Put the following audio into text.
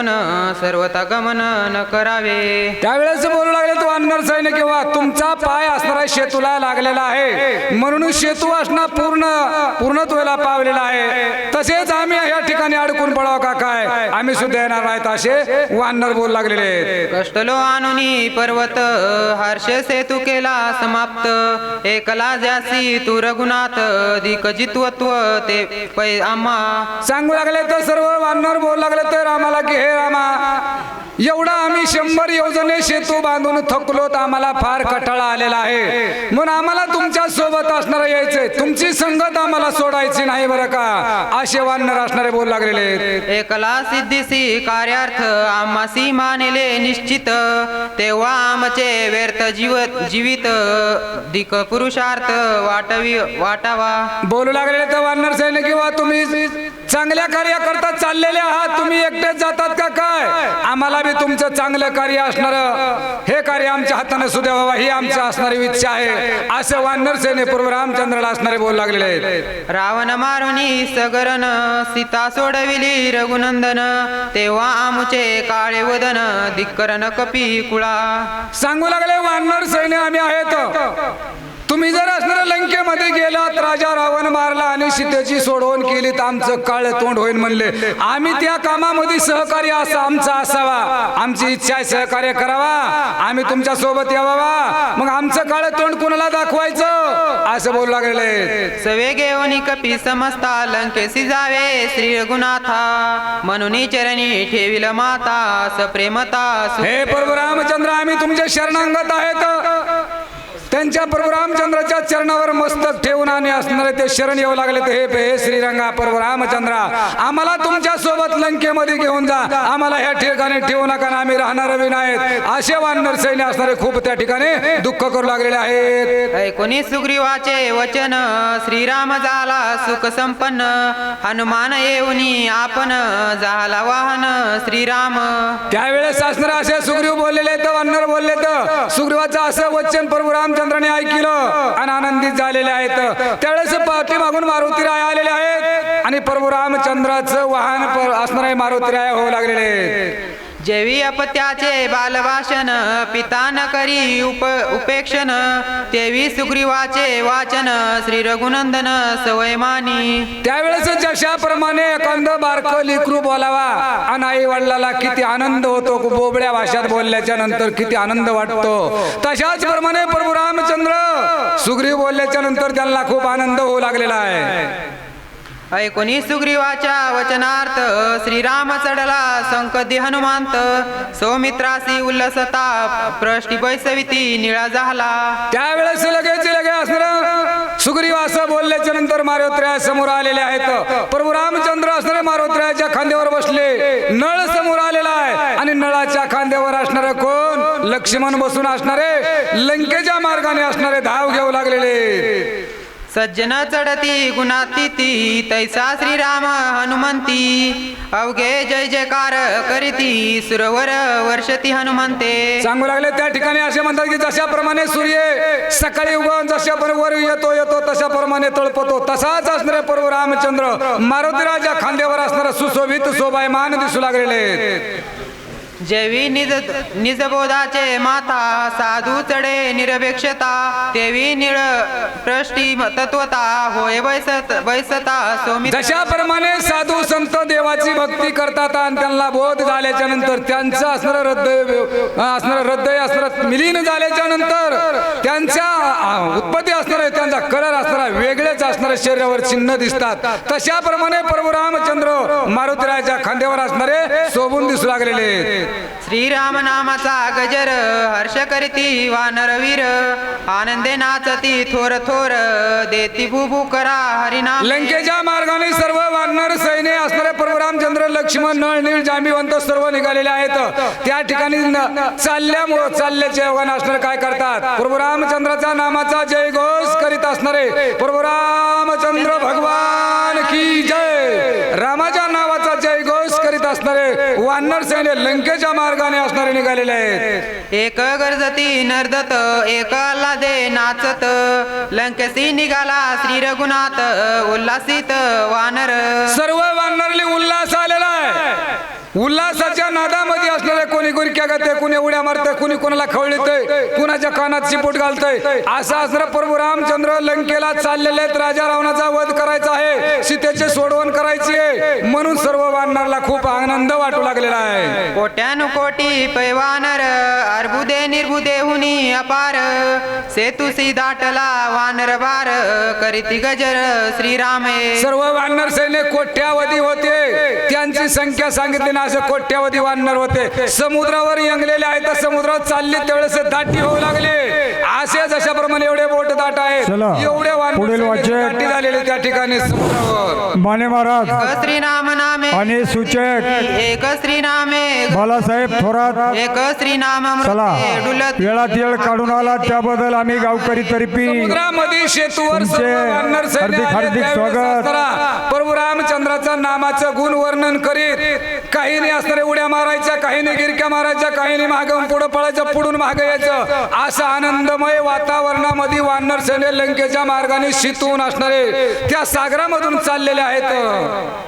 सर्वता गमन न करावे. त्यावेळेस बोलू लागले तो अन्नर सैन्य किंवा तुमचा पाय असणारा शेतूला लागलेला आहे. म्हणून शेतू असणं पूर्ण पूर्णत्वेला पावलेला आहे. तसेच आम्ही या ठिकाणी अडकून पडावं का काय आम्ही सुद्धा येणार नाहीत असे वानर बोलू लागलेले आहेत. कष्टलो आणुनी पर्वत हर्ष सेतू केला समाप्त. एकला ज्यासी तू रघुनाथ अधिक जित्वत्व ते पै आम्हा सांगू लागले तर सर्व वानर बोलू लागले तर आम्हाला की हे रामा. एवढा आम्ही शंभर योजने शेतू बांधून थकलोत आम्हाला फार कटाळा आलेला आहे. म्हणून आम्हाला तुमच्यासोबत असणार यायचंय. तुमची संगत आम्हाला सोडायची नाही बरं का? असे वानर असणारे बोलू लागलेले. एकला सिद्धीसी कार्यार्थ आम्हासी मानिले निश्चित. तेव्हा आमचे व्यर्थ जीवत जीवित. दिक पुरुषार्थ वाटवी वाटावा. बोलू लागलेले तर वानर सैनिक किंवा तुम्ही? चांगल्या कार्याकरता चाललेले आहात तुम्ही एकटेच जातात का काय? आम्हाला बी तुमचं चांगलं कार्य असणार. हे कार्य आमच्या हाताने सुद्धा व्हावा ही आमची असणारी इच्छा आहे. असं वानर सेनेपूर्व रामचंद्राला असणारे बोलू लागलेले आहेत. रावण मारुनी सगरन सीता सोडविली रघुनंदन तेव्हा आमुचे काळे वदन धिक्करन कपी कुळा सांगू लागले वानर सैन्य आम्ही आहेत. लंकेमध्ये गेलात राजा रावण मारला आणि सीतेची सोडवण केली तर आमचं काळ तोंड होईल म्हणले. आम्ही त्या कामामध्ये सहकार्य असं आमचा असावा. आमची इच्छा आहे सहकार्य करावा. आम्ही तुमच्यासोबत यावा मग आमचं काळ तोंड कुणाला दाखवायचं? असं बोलू लागलेले सवे घेऊन कपी समजता लंकेसी जावे श्री रघुनाथा. म्हणून चरणी ठेविल माता सप्रेमता हे प्रभू रामचंद्र आम्ही तुमच्या शरणांगत आहेत. त्यांच्या प्रभू रामचंद्राच्या चरणावर मस्तक ठेवून आणि असणारे ते शरण येऊ लागले ते. हे हे श्रीरंगा प्रभू रामचंद्रा आम्हाला तुमच्यासोबत लंकेमध्ये घेऊन जा. आम्हाला ह्या ठिकाणी ठेवू नका ना आम्ही राहणार नाहीत. असे वानर सैन्य असणारे खूप त्या ठिकाणी दुःख करू लागलेले आहेत. ऐकोनी सुग्रीवाचे वचन श्रीराम झाला सुख संपन्न. हनुमान येऊनी आपण झाला वाहन श्रीराम. त्यावेळेस असणार असे सुग्रीव बोललेले तर वानर बोलले तर सुग्रीवाचं असं वचन प्रभू रामचंद्राने ऐकलं आणि आनंदित झालेले आहेत. त्यावेळेस पाठीमागून मारुती राय आलेले आहेत. आणि प्रभू रामचंद्राचं वाहन असणारे मारुती राय होऊ लागलेले जेवी अपत्याचे बालभाषण पिता न करी उप उपेक्षण तेवी सुग्रीवाचे वाचन श्री रघुनंदन सवयमानी त्यावेळेस जशाप्रमाणे कंद बारक लिकरू बोलावा. आणि आई वडिलाला किती आनंद होतो बोबड्या भाषात बोलल्याच्या नंतर किती आनंद वाटतो. तशाच प्रमाणे प्रभू रामचंद्र सुग्रीव बोलल्याच्या नंतर त्यांना खूप आनंद होऊ लागलेला आहे. ऐकोनी सुग्रीवाच्या वचनार्थ श्रीराम चढला संकदी हनुमांत. सौमित्रासी उल्लसता प्रष्टी बैसविती निळा झाला. त्यावेळेस लगेच लगे असणार. सुग्रीव असं बोलल्याच्या नंतर मारोत्र्या समोर आलेले आहेत. प्रभू रामचंद्र असणारे मारोत्र्याच्या खांद्यावर बसले. नळ समोर आलेला आहे. आणि नळाच्या खांद्यावर असणारे कोण? लक्ष्मण बसून असणारे. लंकेच्या मार्गाने असणारे धाव घेऊ लागलेले. सज्जन चढती गुणातीती तैसा श्रीराम हनुमंती. अवघे जय जयकार करीती सुरवर वर्षती हनुमंते. सांगू लागले त्या ठिकाणी असे म्हणतात की जशाप्रमाणे सूर्य सकाळी उगवून जशा वर येतो येतो तशाप्रमाणे तळपतो. तसाच असणारे प्रभू रामचंद्र मारुती राजा खांद्यावर असणारा सुशोभित शोभायमान दिसू लागलेले जेवी निज निजबोधाचे माता साधू चढे निरपेक्षता तेवी निळ प्रष्टी तत्वता होय वैसत वैसता सोमी जशाप्रमाणे साधू संत देवाची भक्ती करतात आणि त्यांना बोध झाल्याच्यानंतर त्यांचं असणारं हृदय असणारं हृदय असणारं मिलीन झाल्याच्यानंतर त्यांच्या उत्पत्ती असणार त्यांचा कलर असणारा वेगळेच असणारे शरीरावर चिन्ह दिसतात. तशाप्रमाणे प्रभू रामचंद्र मारुतीराच्या खांद्यावर असणारे शोभून दिसू लागलेले. श्रीराम नामाचा गजर हर्ष करीती वानरवीर आनंदे नाचती थोर थोर देती भूभू करा हरिनाम. लंकेच्या मार्गाने सर्व वानर सैन्य असणारे प्रभू रामचंद्र लक्ष्मण नळ नीळ जांबीवंत सर्व निघालेले आहेत. त्या ठिकाणी चालल्यामुळं चालल्याचे योगाने असणारे काय करतात? प्रभू रामचंद्राचा नामाचा जय घोष करीत असणारे प्रभू रामचंद्र सैन्य लंकेच्या मार्गाने असणारे निघालेले आहेत. एक गरजती नर्दत एक आल्हादे नाचत. लंकेसी निघाला श्री रघुनाथ उल्हासित वानर. सर्व वानरली उल्हास आलेला आहे. उल्हासाच्या नादामध्ये असणारे कोणी कोणी उड्या मारतंय कोणी कोणाला खवळतंय कुणाच्या कानात चिपूट घालतंय. असं असणारं प्रभू रामचंद्र लंकेला चाललेले राजा रावणाचा वध करायचा आहे सीतेचे सोडवण करायची आहे. म्हणून सर्व वानरला खूप आनंद वाटू लागलेला आहे. कोट्यानुकोटी पैवानर अर्बुदे निर्बुदे हुनी अपार. सेतुसी दाटला वानर बार करीती गजर श्रीरामे. सर्व वानर सैन्य कोट्यावधी होते. त्यांची संख्या सांगितली ना असं कोट्यावधी वानर होते. समुद्रावर यंगलेले आहेत तर समुद्रावर चालले त्यावेळेस दाटी होऊ लागले. असेच अशाप्रमाणे एवढे बोट दाट आहेत. चला, एवढे वानर झालेली त्या ठिकाणी समुद्रावर. माने महाराज एक श्रीनाम नामे आणि सूचक. एक श्रीनामे. बालासाहेब थोरात. एक श्रीनाम चला अमृते डुलत. वेळात येळ काढून आला त्याबद्दल आम्ही गावकरी तर्फी समुद्रामध्ये शेतूवर हार्दिक-. हार्दिक स्वागत. प्रभू रामचंद्राचं नामाचं गुण वर्णन करीत. काहीने असणारे उड्या मारायच्या काहीने गिरक्या मारायच्या काहीने मागं पुढं पळायचं पुढून मागं यायचं. असं आनंदमय वातावरणामध्ये वानर सैन्य लंकेच्या मार्गाने शितून असणारे त्या सागरामधून चाललेले आहेत.